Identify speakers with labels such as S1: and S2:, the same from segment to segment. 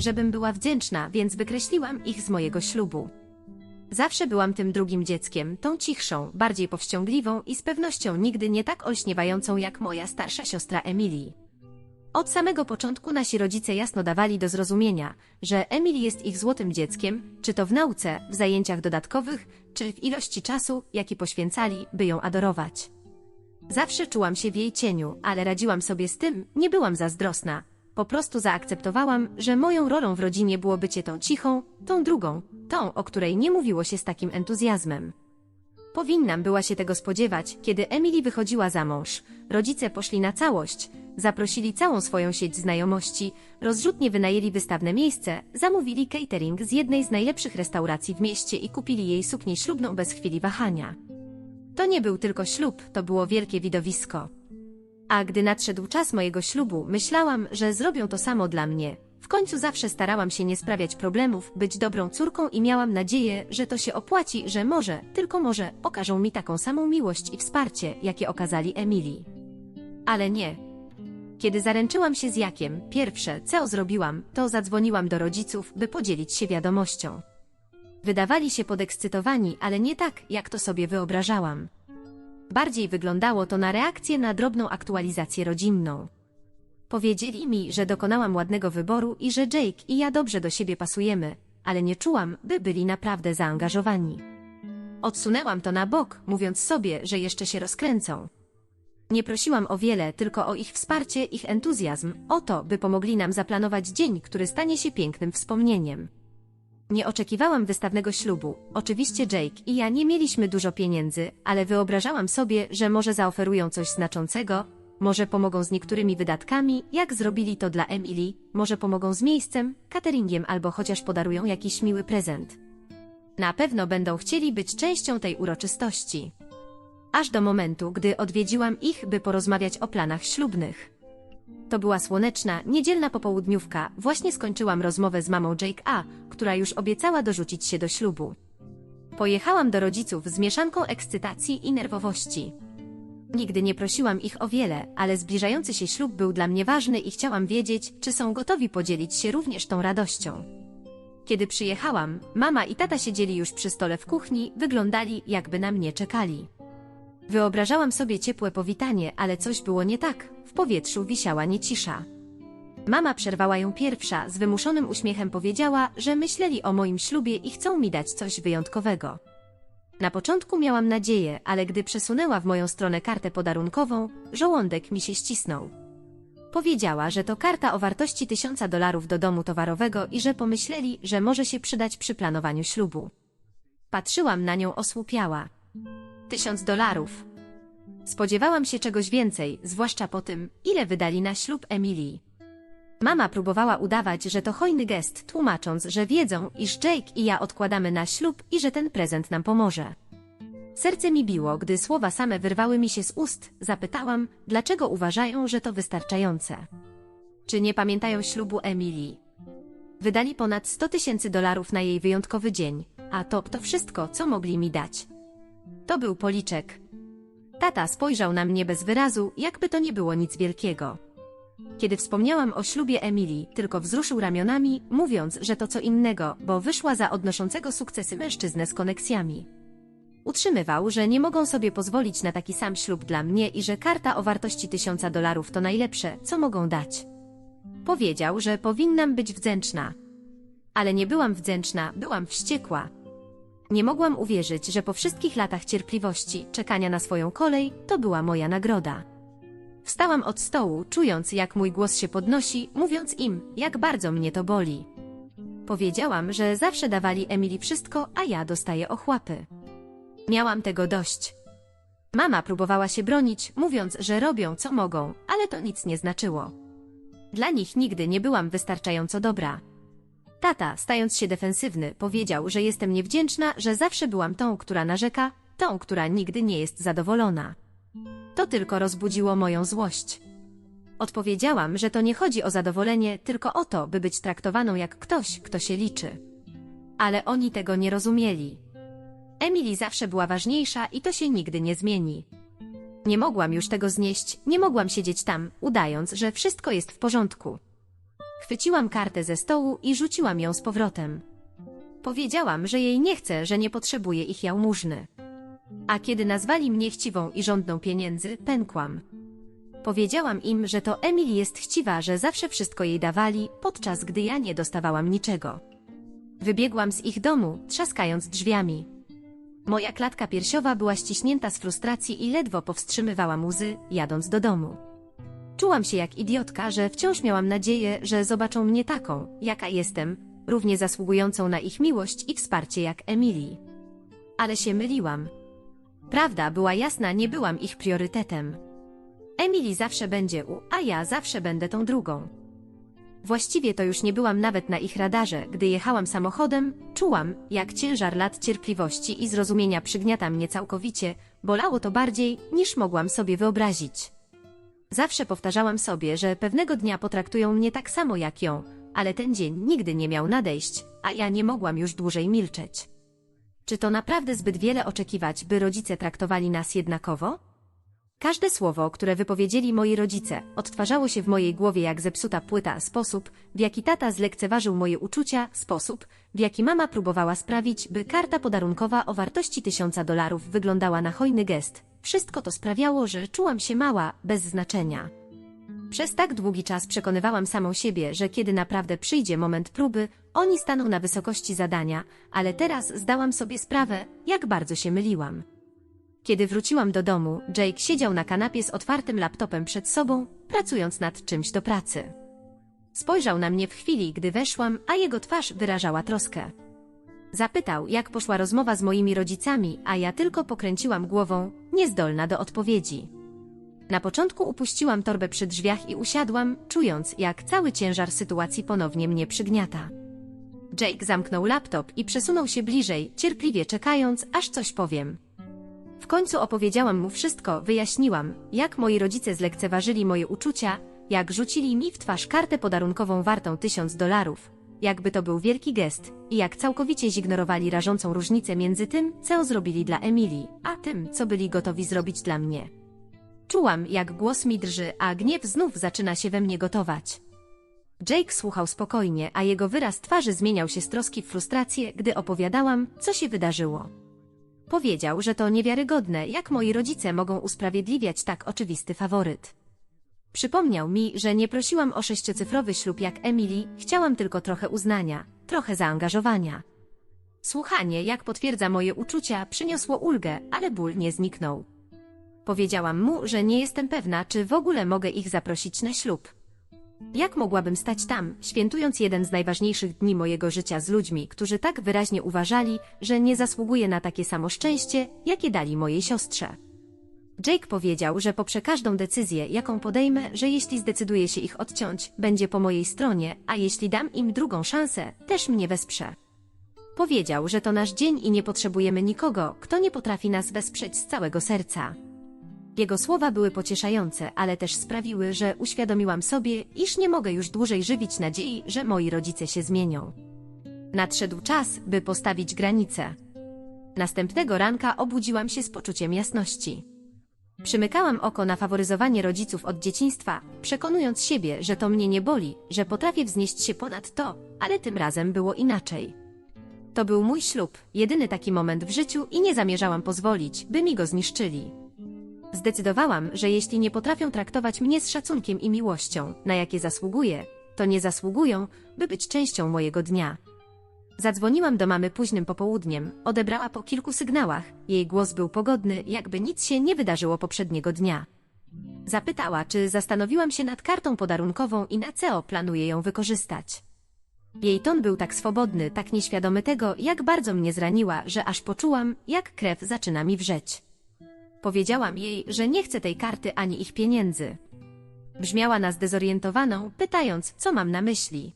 S1: żebym była wdzięczna, więc wykreśliłam ich z mojego ślubu. Zawsze byłam tym drugim dzieckiem, tą cichszą, bardziej powściągliwą i z pewnością nigdy nie tak olśniewającą jak moja starsza siostra Emily. Od samego początku nasi rodzice jasno dawali do zrozumienia, że Emily jest ich złotym dzieckiem, czy to w nauce, w zajęciach dodatkowych, czy w ilości czasu, jaki poświęcali, by ją adorować. Zawsze czułam się w jej cieniu, ale radziłam sobie z tym, nie byłam zazdrosna. Po prostu zaakceptowałam, że moją rolą w rodzinie było bycie tą cichą, tą drugą, tą, o której nie mówiło się z takim entuzjazmem. Powinnam była się tego spodziewać, kiedy Emily wychodziła za mąż. Rodzice poszli na całość, zaprosili całą swoją sieć znajomości, rozrzutnie wynajęli wystawne miejsce, zamówili catering z jednej z najlepszych restauracji w mieście i kupili jej suknię ślubną bez chwili wahania. To nie był tylko ślub, to było wielkie widowisko. A gdy nadszedł czas mojego ślubu, myślałam, że zrobią to samo dla mnie. W końcu zawsze starałam się nie sprawiać problemów, być dobrą córką i miałam nadzieję, że to się opłaci, że może, tylko może, okażą mi taką samą miłość i wsparcie, jakie okazali Emilii. Ale nie. Kiedy zaręczyłam się z Jakiem, pierwsze, co zrobiłam, to zadzwoniłam do rodziców, by podzielić się wiadomością. Wydawali się podekscytowani, ale nie tak, jak to sobie wyobrażałam. Bardziej wyglądało to na reakcję na drobną aktualizację rodzinną. Powiedzieli mi, że dokonałam ładnego wyboru i że Jake i ja dobrze do siebie pasujemy, ale nie czułam, by byli naprawdę zaangażowani. Odsunęłam to na bok, mówiąc sobie, że jeszcze się rozkręcą. Nie prosiłam o wiele, tylko o ich wsparcie, ich entuzjazm, o to, by pomogli nam zaplanować dzień, który stanie się pięknym wspomnieniem. Nie oczekiwałam wystawnego ślubu. Oczywiście Jake i ja nie mieliśmy dużo pieniędzy, ale wyobrażałam sobie, że może zaoferują coś znaczącego, może pomogą z niektórymi wydatkami, jak zrobili to dla Emily, może pomogą z miejscem, cateringiem albo chociaż podarują jakiś miły prezent. Na pewno będą chcieli być częścią tej uroczystości. Aż do momentu, gdy odwiedziłam ich, by porozmawiać o planach ślubnych. To była słoneczna, niedzielna popołudniówka. Właśnie skończyłam rozmowę z mamą Jake A, która już obiecała dorzucić się do ślubu. Pojechałam do rodziców z mieszanką ekscytacji i nerwowości. Nigdy nie prosiłam ich o wiele, ale zbliżający się ślub był dla mnie ważny i chciałam wiedzieć, czy są gotowi podzielić się również tą radością. Kiedy przyjechałam, mama i tata siedzieli już przy stole w kuchni, wyglądali, jakby na mnie czekali. Wyobrażałam sobie ciepłe powitanie, ale coś było nie tak. W powietrzu wisiała niecisza. Mama przerwała ją pierwsza, z wymuszonym uśmiechem powiedziała, że myśleli o moim ślubie i chcą mi dać coś wyjątkowego. Na początku miałam nadzieję, ale gdy przesunęła w moją stronę kartę podarunkową, żołądek mi się ścisnął. Powiedziała, że to karta o wartości tysiąca dolarów do domu towarowego i że pomyśleli, że może się przydać przy planowaniu ślubu. Patrzyłam na nią osłupiała. Tysiąc dolarów. Spodziewałam się czegoś więcej, zwłaszcza po tym, ile wydali na ślub Emilii. Mama próbowała udawać, że to hojny gest, tłumacząc, że wiedzą, iż Jake i ja odkładamy na ślub i że ten prezent nam pomoże. Serce mi biło, gdy słowa same wyrwały mi się z ust. Zapytałam, dlaczego uważają, że to wystarczające. Czy nie pamiętają ślubu Emilii? Wydali ponad 100 tysięcy dolarów na jej wyjątkowy dzień, a to to wszystko, co mogli mi dać. To był policzek. Tata spojrzał na mnie bez wyrazu, jakby to nie było nic wielkiego. Kiedy wspomniałam o ślubie Emilii, tylko wzruszył ramionami, mówiąc, że to co innego, bo wyszła za odnoszącego sukcesy mężczyznę z koneksjami. Utrzymywał, że nie mogą sobie pozwolić na taki sam ślub dla mnie i że karta o wartości tysiąca dolarów to najlepsze, co mogą dać. Powiedział, że powinnam być wdzięczna. Ale nie byłam wdzięczna, byłam wściekła. Nie mogłam uwierzyć, że po wszystkich latach cierpliwości, czekania na swoją kolej, to była moja nagroda. Wstałam od stołu, czując jak mój głos się podnosi, mówiąc im, jak bardzo mnie to boli. Powiedziałam, że zawsze dawali Emily wszystko, a ja dostaję ochłapy. Miałam tego dość. Mama próbowała się bronić, mówiąc, że robią co mogą, ale to nic nie znaczyło. Dla nich nigdy nie byłam wystarczająco dobra. Tata, stając się defensywny, powiedział, że jestem niewdzięczna, że zawsze byłam tą, która narzeka, tą, która nigdy nie jest zadowolona. To tylko rozbudziło moją złość. Odpowiedziałam, że to nie chodzi o zadowolenie, tylko o to, by być traktowaną jak ktoś, kto się liczy. Ale oni tego nie rozumieli. Emily zawsze była ważniejsza i to się nigdy nie zmieni. Nie mogłam już tego znieść, nie mogłam siedzieć tam, udając, że wszystko jest w porządku. Chwyciłam kartę ze stołu i rzuciłam ją z powrotem. Powiedziałam, że jej nie chcę, że nie potrzebuje ich jałmużny. A kiedy nazwali mnie chciwą i żądną pieniędzy, pękłam. Powiedziałam im, że to Emily jest chciwa, że zawsze wszystko jej dawali, podczas gdy ja nie dostawałam niczego. Wybiegłam z ich domu, trzaskając drzwiami. Moja klatka piersiowa była ściśnięta z frustracji i ledwo powstrzymywałam łzy, jadąc do domu. Czułam się jak idiotka, że wciąż miałam nadzieję, że zobaczą mnie taką, jaka jestem, równie zasługującą na ich miłość i wsparcie jak Emily. Ale się myliłam. Prawda była jasna, nie byłam ich priorytetem. Emily zawsze będzie u, a ja zawsze będę tą drugą. Właściwie to już nie byłam nawet na ich radarze, gdy jechałam samochodem, czułam, jak ciężar lat cierpliwości i zrozumienia przygniata mnie całkowicie, bolało to bardziej, niż mogłam sobie wyobrazić. Zawsze powtarzałam sobie, że pewnego dnia potraktują mnie tak samo jak ją, ale ten dzień nigdy nie miał nadejść, a ja nie mogłam już dłużej milczeć. Czy to naprawdę zbyt wiele oczekiwać, by rodzice traktowali nas jednakowo? Każde słowo, które wypowiedzieli moi rodzice, odtwarzało się w mojej głowie jak zepsuta płyta, sposób, w jaki tata zlekceważył moje uczucia, sposób, w jaki mama próbowała sprawić, by karta podarunkowa o wartości tysiąca dolarów wyglądała na hojny gest. Wszystko to sprawiało, że czułam się mała, bez znaczenia. Przez tak długi czas przekonywałam samą siebie, że kiedy naprawdę przyjdzie moment próby, oni staną na wysokości zadania, ale teraz zdałam sobie sprawę, jak bardzo się myliłam. Kiedy wróciłam do domu, Jake siedział na kanapie z otwartym laptopem przed sobą, pracując nad czymś do pracy. Spojrzał na mnie w chwili, gdy weszłam, a jego twarz wyrażała troskę. Zapytał, jak poszła rozmowa z moimi rodzicami, a ja tylko pokręciłam głową, niezdolna do odpowiedzi. Na początku upuściłam torbę przy drzwiach i usiadłam, czując, jak cały ciężar sytuacji ponownie mnie przygniata. Jake zamknął laptop i przesunął się bliżej, cierpliwie czekając, aż coś powiem. W końcu opowiedziałam mu wszystko, wyjaśniłam, jak moi rodzice zlekceważyli moje uczucia, jak rzucili mi w twarz kartę podarunkową wartą tysiąc dolarów, jakby to był wielki gest, i jak całkowicie zignorowali rażącą różnicę między tym, co zrobili dla Emilii, a tym, co byli gotowi zrobić dla mnie. Czułam, jak głos mi drży, a gniew znów zaczyna się we mnie gotować. Jake słuchał spokojnie, a jego wyraz twarzy zmieniał się z troski w frustrację, gdy opowiadałam, co się wydarzyło. Powiedział, że to niewiarygodne, jak moi rodzice mogą usprawiedliwiać tak oczywisty faworyt. Przypomniał mi, że nie prosiłam o sześciocyfrowy ślub jak Emily, chciałam tylko trochę uznania, trochę zaangażowania. Słuchanie, jak potwierdza moje uczucia, przyniosło ulgę, ale ból nie zniknął. Powiedziałam mu, że nie jestem pewna, czy w ogóle mogę ich zaprosić na ślub. Jak mogłabym stać tam, świętując jeden z najważniejszych dni mojego życia z ludźmi, którzy tak wyraźnie uważali, że nie zasługuję na takie samo szczęście, jakie dali mojej siostrze? Jake powiedział, że poprze każdą decyzję, jaką podejmę, że jeśli zdecyduję się ich odciąć, będzie po mojej stronie, a jeśli dam im drugą szansę, też mnie wesprze. Powiedział, że to nasz dzień i nie potrzebujemy nikogo, kto nie potrafi nas wesprzeć z całego serca. Jego słowa były pocieszające, ale też sprawiły, że uświadomiłam sobie, iż nie mogę już dłużej żywić nadziei, że moi rodzice się zmienią. Nadszedł czas, by postawić granice. Następnego ranka obudziłam się z poczuciem jasności. Przymykałam oko na faworyzowanie rodziców od dzieciństwa, przekonując siebie, że to mnie nie boli, że potrafię wznieść się ponad to, ale tym razem było inaczej. To był mój ślub, jedyny taki moment w życiu i nie zamierzałam pozwolić, by mi go zniszczyli. Zdecydowałam, że jeśli nie potrafią traktować mnie z szacunkiem i miłością, na jakie zasługuję, to nie zasługują, by być częścią mojego dnia. Zadzwoniłam do mamy późnym popołudniem, odebrała po kilku sygnałach, jej głos był pogodny, jakby nic się nie wydarzyło poprzedniego dnia. Zapytała, czy zastanowiłam się nad kartą podarunkową i na co planuję ją wykorzystać. Jej ton był tak swobodny, tak nieświadomy tego, jak bardzo mnie zraniła, że aż poczułam, jak krew zaczyna mi wrzeć. Powiedziałam jej, że nie chcę tej karty ani ich pieniędzy. Brzmiała na zdezorientowaną, pytając, co mam na myśli.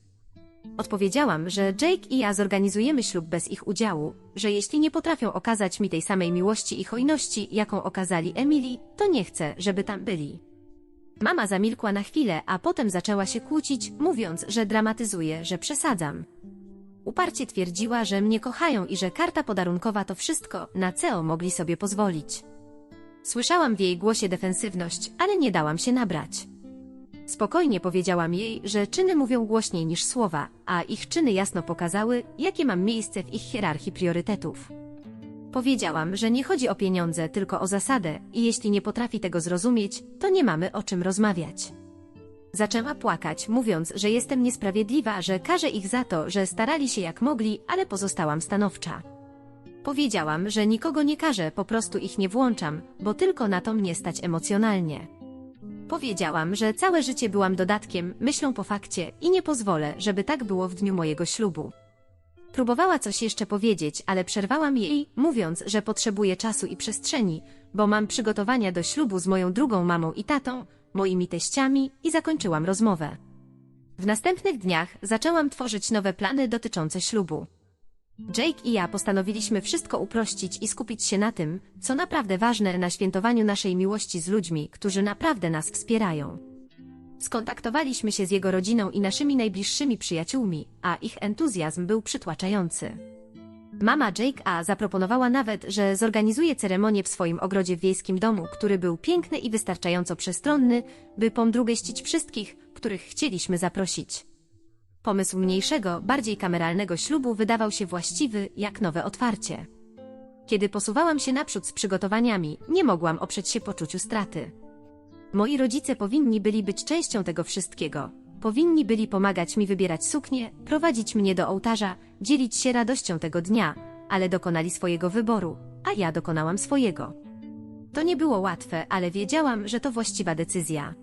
S1: Odpowiedziałam, że Jake i ja zorganizujemy ślub bez ich udziału, że jeśli nie potrafią okazać mi tej samej miłości i hojności, jaką okazali Emily, to nie chcę, żeby tam byli. Mama zamilkła na chwilę, a potem zaczęła się kłócić, mówiąc, że dramatyzuję, że przesadzam. Uparcie twierdziła, że mnie kochają i że karta podarunkowa to wszystko, na co mogli sobie pozwolić. Słyszałam w jej głosie defensywność, ale nie dałam się nabrać. Spokojnie powiedziałam jej, że czyny mówią głośniej niż słowa, a ich czyny jasno pokazały, jakie mam miejsce w ich hierarchii priorytetów. Powiedziałam, że nie chodzi o pieniądze, tylko o zasadę i jeśli nie potrafi tego zrozumieć, to nie mamy o czym rozmawiać. Zaczęła płakać, mówiąc, że jestem niesprawiedliwa, że karzę ich za to, że starali się jak mogli, ale pozostałam stanowcza. Powiedziałam, że nikogo nie karzę, po prostu ich nie włączam, bo tylko na to mnie stać emocjonalnie. Powiedziałam, że całe życie byłam dodatkiem, myślą po fakcie i nie pozwolę, żeby tak było w dniu mojego ślubu. Próbowała coś jeszcze powiedzieć, ale przerwałam jej, mówiąc, że potrzebuję czasu i przestrzeni, bo mam przygotowania do ślubu z moją drugą mamą i tatą, moimi teściami i zakończyłam rozmowę. W następnych dniach zaczęłam tworzyć nowe plany dotyczące ślubu. Jake i ja postanowiliśmy wszystko uprościć i skupić się na tym, co naprawdę ważne na świętowaniu naszej miłości z ludźmi, którzy naprawdę nas wspierają. Skontaktowaliśmy się z jego rodziną i naszymi najbliższymi przyjaciółmi, a ich entuzjazm był przytłaczający. Mama Jake A zaproponowała nawet, że zorganizuje ceremonię w swoim ogrodzie w wiejskim domu, który był piękny i wystarczająco przestronny, by pomdrugeścić wszystkich, których chcieliśmy zaprosić. Pomysł mniejszego, bardziej kameralnego ślubu wydawał się właściwy, jak nowe otwarcie. Kiedy posuwałam się naprzód z przygotowaniami, nie mogłam oprzeć się poczuciu straty. Moi rodzice powinni byli być częścią tego wszystkiego. Powinni byli pomagać mi wybierać suknię, prowadzić mnie do ołtarza, dzielić się radością tego dnia, ale dokonali swojego wyboru, a ja dokonałam swojego. To nie było łatwe, ale wiedziałam, że to właściwa decyzja.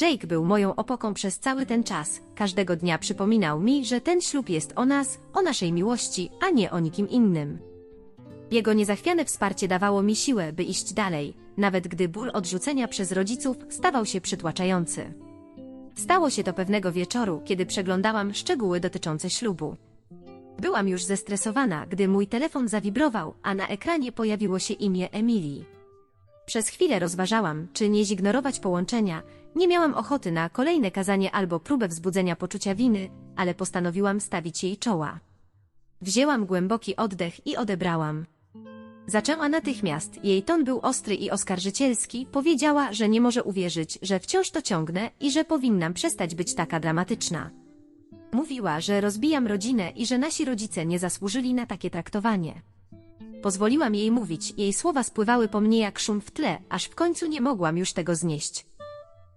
S1: Jake był moją opoką przez cały ten czas. Każdego dnia przypominał mi, że ten ślub jest o nas, o naszej miłości, a nie o nikim innym. Jego niezachwiane wsparcie dawało mi siłę, by iść dalej, nawet gdy ból odrzucenia przez rodziców stawał się przytłaczający. Stało się to pewnego wieczoru, kiedy przeglądałam szczegóły dotyczące ślubu. Byłam już zestresowana, gdy mój telefon zawibrował, a na ekranie pojawiło się imię Emilii. Przez chwilę rozważałam, czy nie zignorować połączenia. Nie miałam ochoty na kolejne kazanie albo próbę wzbudzenia poczucia winy, ale postanowiłam stawić jej czoła. Wzięłam głęboki oddech i odebrałam. Zaczęła natychmiast, jej ton był ostry i oskarżycielski, powiedziała, że nie może uwierzyć, że wciąż to ciągnę i że powinnam przestać być taka dramatyczna. Mówiła, że rozbijam rodzinę i że nasi rodzice nie zasłużyli na takie traktowanie. Pozwoliłam jej mówić, jej słowa spływały po mnie jak szum w tle, aż w końcu nie mogłam już tego znieść.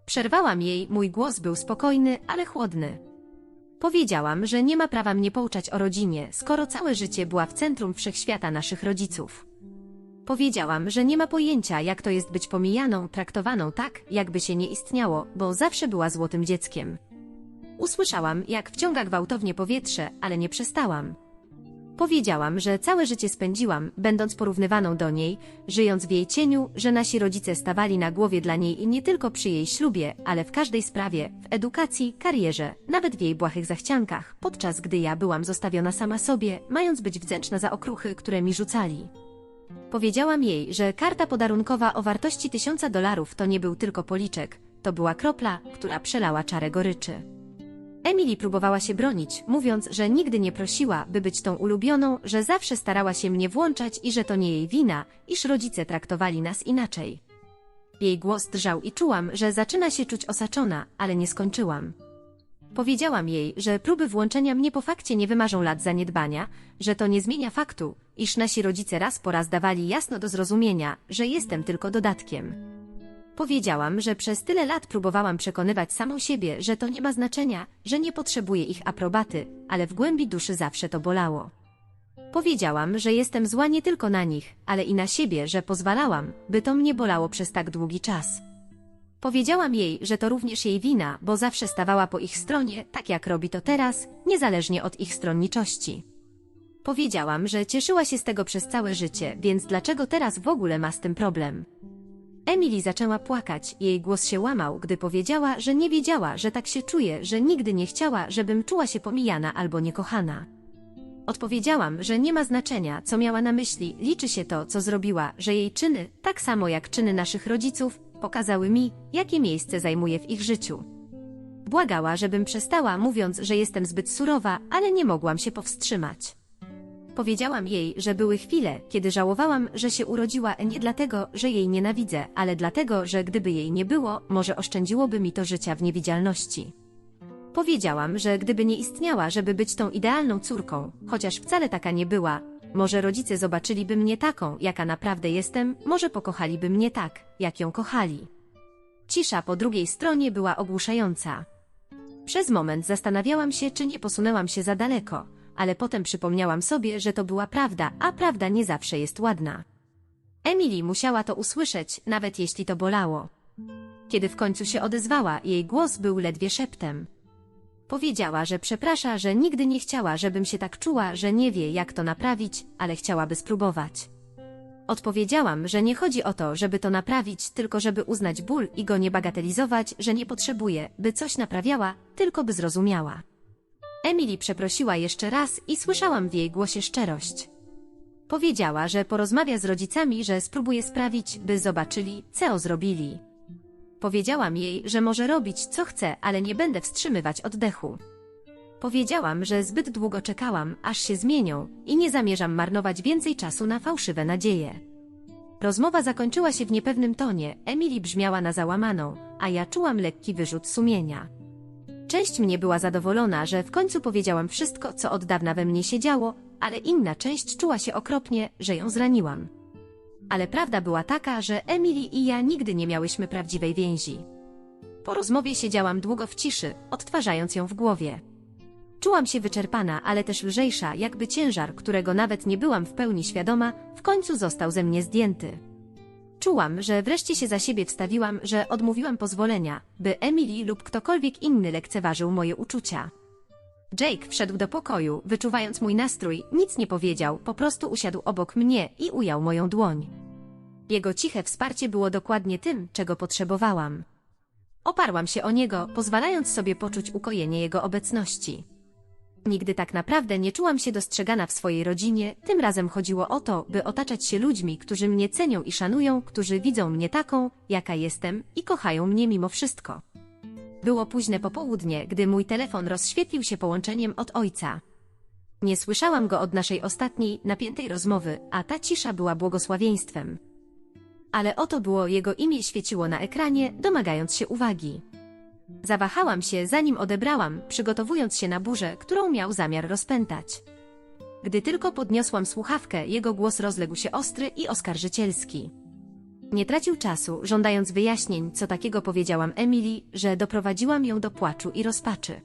S1: Przerwałam jej, mój głos był spokojny, ale chłodny. Powiedziałam, że nie ma prawa mnie pouczać o rodzinie, skoro całe życie była w centrum wszechświata naszych rodziców. Powiedziałam, że nie ma pojęcia, jak to jest być pomijaną, traktowaną tak, jakby się nie istniało, bo zawsze była złotym dzieckiem. Usłyszałam, jak wciąga gwałtownie powietrze, ale nie przestałam. Powiedziałam, że całe życie spędziłam, będąc porównywaną do niej, żyjąc w jej cieniu, że nasi rodzice stawali na głowie dla niej i nie tylko przy jej ślubie, ale w każdej sprawie, w edukacji, karierze, nawet w jej błahych zachciankach, podczas gdy ja byłam zostawiona sama sobie, mając być wdzięczna za okruchy, które mi rzucali. Powiedziałam jej, że karta podarunkowa o wartości tysiąca dolarów to nie był tylko policzek, to była kropla, która przelała czarę goryczy. Emily próbowała się bronić, mówiąc, że nigdy nie prosiła, by być tą ulubioną, że zawsze starała się mnie włączać i że to nie jej wina, iż rodzice traktowali nas inaczej. Jej głos drżał i czułam, że zaczyna się czuć osaczona, ale nie skończyłam. Powiedziałam jej, że próby włączenia mnie po fakcie nie wymarzą lat zaniedbania, że to nie zmienia faktu, iż nasi rodzice raz po raz dawali jasno do zrozumienia, że jestem tylko dodatkiem. Powiedziałam, że przez tyle lat próbowałam przekonywać samą siebie, że to nie ma znaczenia, że nie potrzebuję ich aprobaty, ale w głębi duszy zawsze to bolało. Powiedziałam, że jestem zła nie tylko na nich, ale i na siebie, że pozwalałam, by to mnie bolało przez tak długi czas. Powiedziałam jej, że to również jej wina, bo zawsze stawała po ich stronie, tak jak robi to teraz, niezależnie od ich stronniczości. Powiedziałam, że cieszyła się z tego przez całe życie, więc dlaczego teraz w ogóle ma z tym problem? Emily zaczęła płakać, jej głos się łamał, gdy powiedziała, że nie wiedziała, że tak się czuje, że nigdy nie chciała, żebym czuła się pomijana albo niekochana. Odpowiedziałam, że nie ma znaczenia, co miała na myśli, liczy się to, co zrobiła, że jej czyny, tak samo jak czyny naszych rodziców, pokazały mi, jakie miejsce zajmuje w ich życiu. Błagała, żebym przestała, mówiąc, że jestem zbyt surowa, ale nie mogłam się powstrzymać. Powiedziałam jej, że były chwile, kiedy żałowałam, że się urodziła nie dlatego, że jej nienawidzę, ale dlatego, że gdyby jej nie było, może oszczędziłoby mi to życia w niewidzialności. Powiedziałam, że gdyby nie istniała, żeby być tą idealną córką, chociaż wcale taka nie była, może rodzice zobaczyliby mnie taką, jaka naprawdę jestem, może pokochaliby mnie tak, jak ją kochali. Cisza po drugiej stronie była ogłuszająca. Przez moment zastanawiałam się, czy nie posunęłam się za daleko, ale potem przypomniałam sobie, że to była prawda, a prawda nie zawsze jest ładna. Emily musiała to usłyszeć, nawet jeśli to bolało. Kiedy w końcu się odezwała, jej głos był ledwie szeptem. Powiedziała, że przeprasza, że nigdy nie chciała, żebym się tak czuła, że nie wie, jak to naprawić, ale chciałaby spróbować. Odpowiedziałam, że nie chodzi o to, żeby to naprawić, tylko żeby uznać ból i go nie bagatelizować, że nie potrzebuje, by coś naprawiała, tylko by zrozumiała. Emily przeprosiła jeszcze raz i słyszałam w jej głosie szczerość. Powiedziała, że porozmawia z rodzicami, że spróbuje sprawić, by zobaczyli, co zrobili. Powiedziałam jej, że może robić co chce, ale nie będę wstrzymywać oddechu. Powiedziałam, że zbyt długo czekałam, aż się zmienią i nie zamierzam marnować więcej czasu na fałszywe nadzieje. Rozmowa zakończyła się w niepewnym tonie, Emily brzmiała na załamaną, a ja czułam lekki wyrzut sumienia. Część mnie była zadowolona, że w końcu powiedziałam wszystko, co od dawna we mnie się działo, ale inna część czuła się okropnie, że ją zraniłam. Ale prawda była taka, że Emily i ja nigdy nie miałyśmy prawdziwej więzi. Po rozmowie siedziałam długo w ciszy, odtwarzając ją w głowie. Czułam się wyczerpana, ale też lżejsza, jakby ciężar, którego nawet nie byłam w pełni świadoma, w końcu został ze mnie zdjęty. Czułam, że wreszcie się za siebie wstawiłam, że odmówiłam pozwolenia, by Emily lub ktokolwiek inny lekceważył moje uczucia. Jake wszedł do pokoju, wyczuwając mój nastrój, nic nie powiedział, po prostu usiadł obok mnie i ujął moją dłoń. Jego ciche wsparcie było dokładnie tym, czego potrzebowałam. Oparłam się o niego, pozwalając sobie poczuć ukojenie jego obecności. Nigdy tak naprawdę nie czułam się dostrzegana w swojej rodzinie, tym razem chodziło o to, by otaczać się ludźmi, którzy mnie cenią i szanują, którzy widzą mnie taką, jaka jestem i kochają mnie mimo wszystko. Było późne popołudnie, gdy mój telefon rozświetlił się połączeniem od ojca. Nie słyszałam go od naszej ostatniej, napiętej rozmowy, a ta cisza była błogosławieństwem. Ale oto było jego imię świeciło na ekranie, domagając się uwagi. Zawahałam się, zanim odebrałam, przygotowując się na burzę, którą miał zamiar rozpętać. Gdy tylko podniosłam słuchawkę, jego głos rozległ się ostry i oskarżycielski. Nie tracił czasu, żądając wyjaśnień, co takiego powiedziałam Emily, że doprowadziłam ją do płaczu i rozpaczy.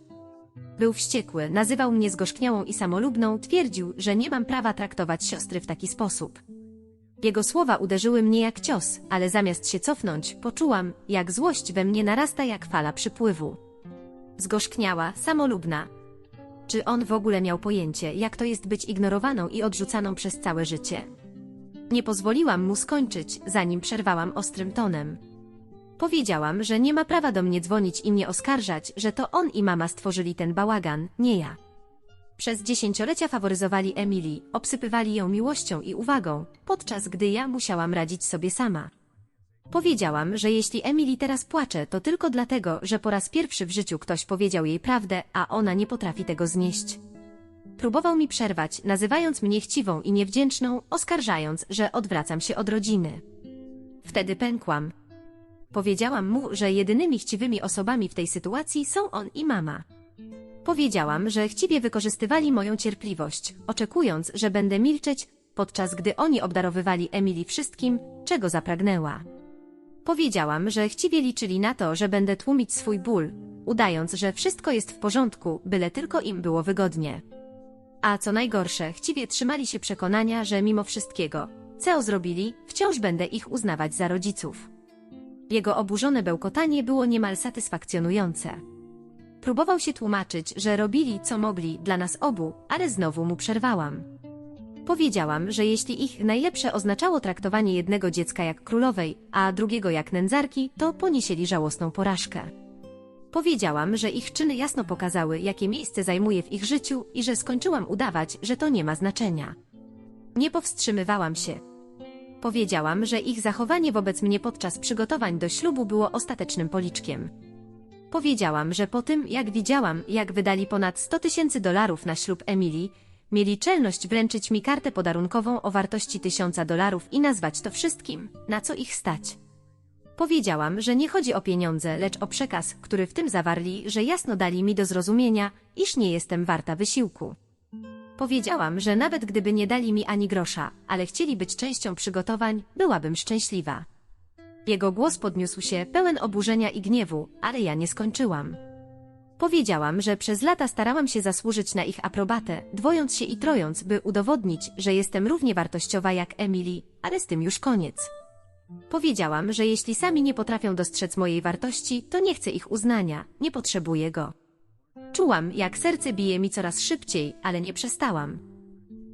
S1: Był wściekły, nazywał mnie zgorzkniałą i samolubną, twierdził, że nie mam prawa traktować siostry w taki sposób. Jego słowa uderzyły mnie jak cios, ale zamiast się cofnąć, poczułam, jak złość we mnie narasta jak fala przypływu. Zgorzkniała, samolubna. Czy on w ogóle miał pojęcie, jak to jest być ignorowaną i odrzucaną przez całe życie? Nie pozwoliłam mu skończyć, zanim przerwałam ostrym tonem. Powiedziałam, że nie ma prawa do mnie dzwonić i mnie oskarżać, że to on i mama stworzyli ten bałagan, nie ja. Przez dziesięciolecia faworyzowali Emily, obsypywali ją miłością i uwagą, podczas gdy ja musiałam radzić sobie sama. Powiedziałam, że jeśli Emily teraz płacze, to tylko dlatego, że po raz pierwszy w życiu ktoś powiedział jej prawdę, a ona nie potrafi tego znieść. Próbował mi przerwać, nazywając mnie chciwą i niewdzięczną, oskarżając, że odwracam się od rodziny. Wtedy pękłam. Powiedziałam mu, że jedynymi chciwymi osobami w tej sytuacji są on i mama. Powiedziałam, że chciwie wykorzystywali moją cierpliwość, oczekując, że będę milczeć, podczas gdy oni obdarowywali Emily wszystkim, czego zapragnęła. Powiedziałam, że chciwie liczyli na to, że będę tłumić swój ból, udając, że wszystko jest w porządku, byle tylko im było wygodnie. A co najgorsze, chciwie trzymali się przekonania, że mimo wszystkiego, co zrobili, wciąż będę ich uznawać za rodziców. Jego oburzone bełkotanie było niemal satysfakcjonujące. Próbował się tłumaczyć, że robili co mogli dla nas obu, ale znowu mu przerwałam. Powiedziałam, że jeśli ich najlepsze oznaczało traktowanie jednego dziecka jak królowej, a drugiego jak nędzarki, to poniesieli żałosną porażkę. Powiedziałam, że ich czyny jasno pokazały, jakie miejsce zajmuje w ich życiu i że skończyłam udawać, że to nie ma znaczenia. Nie powstrzymywałam się. Powiedziałam, że ich zachowanie wobec mnie podczas przygotowań do ślubu było ostatecznym policzkiem. Powiedziałam, że po tym, jak widziałam, jak wydali ponad 100 tysięcy dolarów na ślub Emily, Mieli czelność wręczyć mi kartę podarunkową o wartości tysiąca dolarów i nazwać to wszystkim, na co ich stać. Powiedziałam, że nie chodzi o pieniądze, lecz o przekaz, który w tym zawarli, że jasno dali mi do zrozumienia, iż nie jestem warta wysiłku. Powiedziałam, że nawet gdyby nie dali mi ani grosza, ale chcieli być częścią przygotowań, byłabym szczęśliwa. Jego głos podniósł się, pełen oburzenia i gniewu, ale ja nie skończyłam. Powiedziałam, że przez lata starałam się zasłużyć na ich aprobatę, dwojąc się i trojąc, by udowodnić, że jestem równie wartościowa jak Emily, ale z tym już koniec. Powiedziałam, że jeśli sami nie potrafią dostrzec mojej wartości, to nie chcę ich uznania, nie potrzebuję go. Czułam, jak serce bije mi coraz szybciej, ale nie przestałam.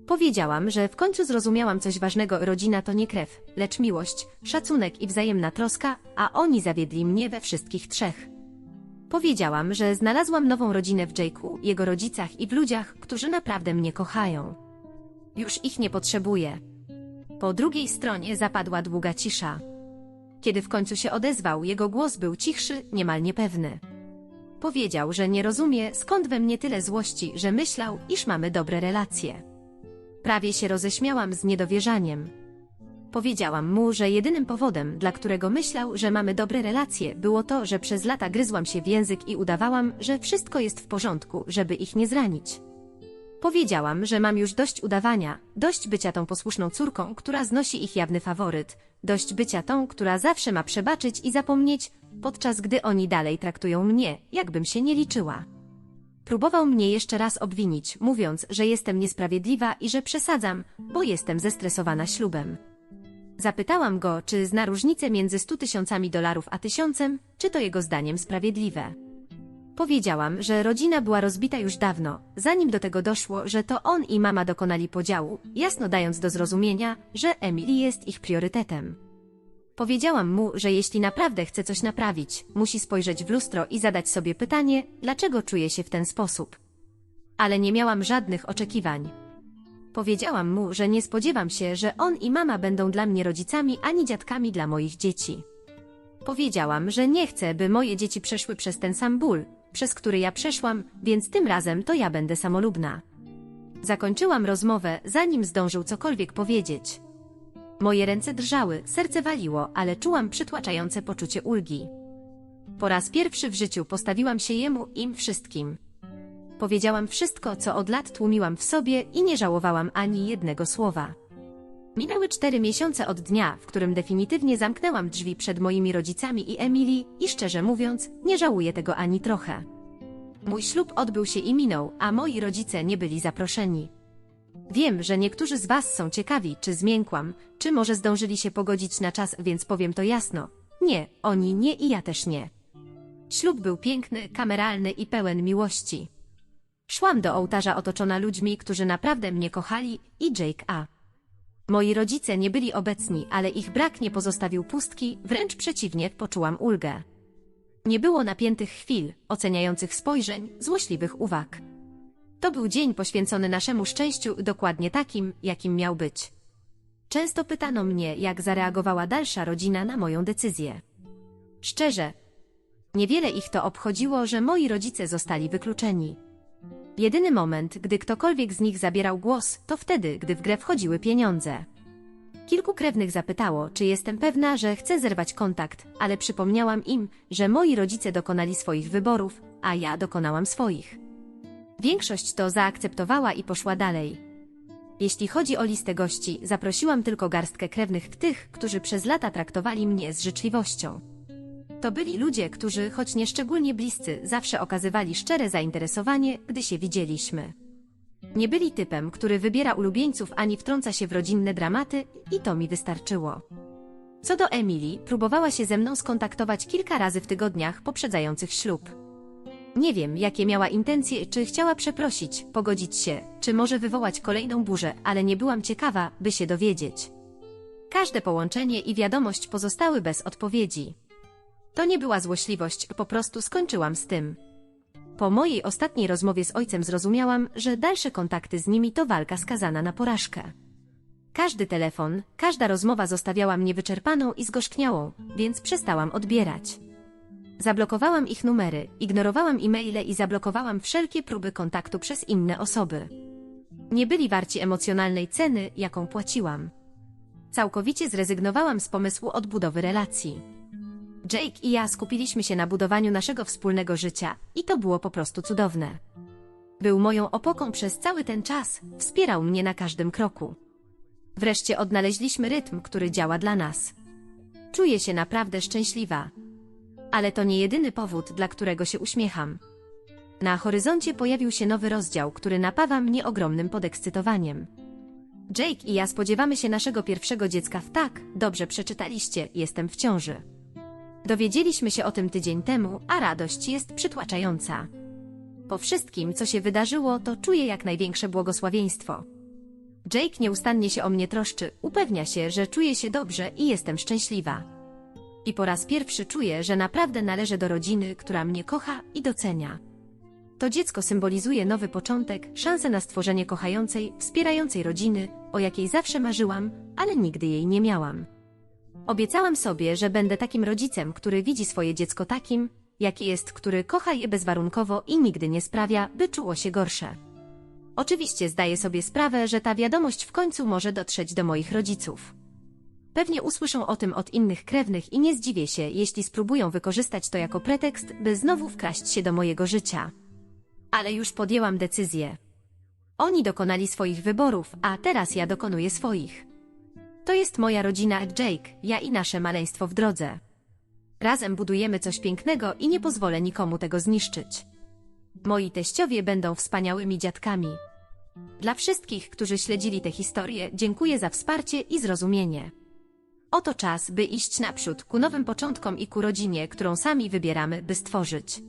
S1: Powiedziałam, że w końcu zrozumiałam coś ważnego, rodzina to nie krew, lecz miłość, szacunek i wzajemna troska, a oni zawiedli mnie we wszystkich trzech. Powiedziałam, że znalazłam nową rodzinę w Jake'u, jego rodzicach i w ludziach, którzy naprawdę mnie kochają. Już ich nie potrzebuję. Po drugiej stronie zapadła długa cisza. Kiedy w końcu się odezwał, jego głos był cichszy, niemal niepewny. Powiedział, że nie rozumie, skąd we mnie tyle złości, że myślał, iż mamy dobre relacje. Prawie się roześmiałam z niedowierzaniem. Powiedziałam mu, że jedynym powodem, dla którego myślał, że mamy dobre relacje, było to, że przez lata gryzłam się w język i udawałam, że wszystko jest w porządku, żeby ich nie zranić. Powiedziałam, że mam już dość udawania, dość bycia tą posłuszną córką, która znosi ich jawny faworyt, dość bycia tą, która zawsze ma przebaczyć i zapomnieć, podczas gdy oni dalej traktują mnie, jakbym się nie liczyła. Próbował mnie jeszcze raz obwinić, mówiąc, że jestem niesprawiedliwa i że przesadzam, bo jestem zestresowana ślubem. Zapytałam go, czy zna różnicę między stu tysiącami dolarów a tysiącem, czy to jego zdaniem sprawiedliwe. Powiedziałam, że rodzina była rozbita już dawno, zanim do tego doszło, że to on i mama dokonali podziału, jasno dając do zrozumienia, że Emily jest ich priorytetem. Powiedziałam mu, że jeśli naprawdę chce coś naprawić, musi spojrzeć w lustro i zadać sobie pytanie, dlaczego czuje się w ten sposób. Ale nie miałam żadnych oczekiwań. Powiedziałam mu, że nie spodziewam się, że on i mama będą dla mnie rodzicami ani dziadkami dla moich dzieci. Powiedziałam, że nie chcę, by moje dzieci przeszły przez ten sam ból, przez który ja przeszłam, więc tym razem to ja będę samolubna. Zakończyłam rozmowę, zanim zdążył cokolwiek powiedzieć. Moje ręce drżały, serce waliło, ale czułam przytłaczające poczucie ulgi. Po raz pierwszy w życiu postawiłam się jemu im wszystkim. Powiedziałam wszystko, co od lat tłumiłam w sobie i nie żałowałam ani jednego słowa. Minęły cztery miesiące od dnia, w którym definitywnie zamknęłam drzwi przed moimi rodzicami i Emily i szczerze mówiąc, nie żałuję tego ani trochę. Mój ślub odbył się i minął, a moi rodzice nie byli zaproszeni. Wiem, że niektórzy z Was są ciekawi, czy zmiękłam, czy może zdążyli się pogodzić na czas, więc powiem to jasno. Nie, oni nie i ja też nie. Ślub był piękny, kameralny i pełen miłości. Szłam do ołtarza otoczona ludźmi, którzy naprawdę mnie kochali i Jake A. Moi rodzice nie byli obecni, ale ich brak nie pozostawił pustki, wręcz przeciwnie, poczułam ulgę. Nie było napiętych chwil, oceniających spojrzeń, złośliwych uwag. To był dzień poświęcony naszemu szczęściu, dokładnie takim, jakim miał być. Często pytano mnie, jak zareagowała dalsza rodzina na moją decyzję. Szczerze, niewiele ich to obchodziło, że moi rodzice zostali wykluczeni. Jedyny moment, gdy ktokolwiek z nich zabierał głos, to wtedy, gdy w grę wchodziły pieniądze. Kilku krewnych zapytało, czy jestem pewna, że chcę zerwać kontakt, ale przypomniałam im, że moi rodzice dokonali swoich wyborów, a ja dokonałam swoich. Większość to zaakceptowała i poszła dalej. Jeśli chodzi o listę gości, zaprosiłam tylko garstkę krewnych tych, którzy przez lata traktowali mnie z życzliwością. To byli ludzie, którzy, choć nie szczególnie bliscy, zawsze okazywali szczere zainteresowanie, gdy się widzieliśmy. Nie byli typem, który wybiera ulubieńców ani wtrąca się w rodzinne dramaty i to mi wystarczyło. Co do Emily, próbowała się ze mną skontaktować kilka razy w tygodniach poprzedzających ślub. Nie wiem, jakie miała intencje, czy chciała przeprosić, pogodzić się, czy może wywołać kolejną burzę, ale nie byłam ciekawa, by się dowiedzieć. Każde połączenie i wiadomość pozostały bez odpowiedzi. To nie była złośliwość, po prostu skończyłam z tym. Po mojej ostatniej rozmowie z ojcem zrozumiałam, że dalsze kontakty z nimi to walka skazana na porażkę. Każdy telefon, każda rozmowa zostawiała mnie wyczerpaną i zgorzkniałą, więc przestałam odbierać. Zablokowałam ich numery, ignorowałam e-maile i zablokowałam wszelkie próby kontaktu przez inne osoby. Nie byli warci emocjonalnej ceny, jaką płaciłam. Całkowicie zrezygnowałam z pomysłu odbudowy relacji. Jake i ja skupiliśmy się na budowaniu naszego wspólnego życia i to było po prostu cudowne. Był moją opoką przez cały ten czas, wspierał mnie na każdym kroku. Wreszcie odnaleźliśmy rytm, który działa dla nas. Czuję się naprawdę szczęśliwa. Ale to nie jedyny powód, dla którego się uśmiecham. Na horyzoncie pojawił się nowy rozdział, który napawa mnie ogromnym podekscytowaniem. Jake i ja spodziewamy się naszego pierwszego dziecka w tak, dobrze przeczytaliście, jestem w ciąży. Dowiedzieliśmy się o tym tydzień temu, a radość jest przytłaczająca. Po wszystkim, co się wydarzyło, to czuję jak największe błogosławieństwo. Jake nieustannie się o mnie troszczy, upewnia się, że czuję się dobrze i jestem szczęśliwa. I po raz pierwszy czuję, że naprawdę należę do rodziny, która mnie kocha i docenia. To dziecko symbolizuje nowy początek, szansę na stworzenie kochającej, wspierającej rodziny, o jakiej zawsze marzyłam, ale nigdy jej nie miałam. Obiecałam sobie, że będę takim rodzicem, który widzi swoje dziecko takim, jaki jest, który kocha je bezwarunkowo i nigdy nie sprawia, by czuło się gorsze. Oczywiście zdaję sobie sprawę, że ta wiadomość w końcu może dotrzeć do moich rodziców. Pewnie usłyszą o tym od innych krewnych i nie zdziwię się, jeśli spróbują wykorzystać to jako pretekst, by znowu wkraść się do mojego życia. Ale już podjęłam decyzję. Oni dokonali swoich wyborów, a teraz ja dokonuję swoich. To jest moja rodzina Jake, ja i nasze maleństwo w drodze. Razem budujemy coś pięknego i nie pozwolę nikomu tego zniszczyć. Moi teściowie będą wspaniałymi dziadkami. Dla wszystkich, którzy śledzili tę historię, dziękuję za wsparcie i zrozumienie. Oto czas, by iść naprzód ku nowym początkom i ku rodzinie, którą sami wybieramy, by stworzyć.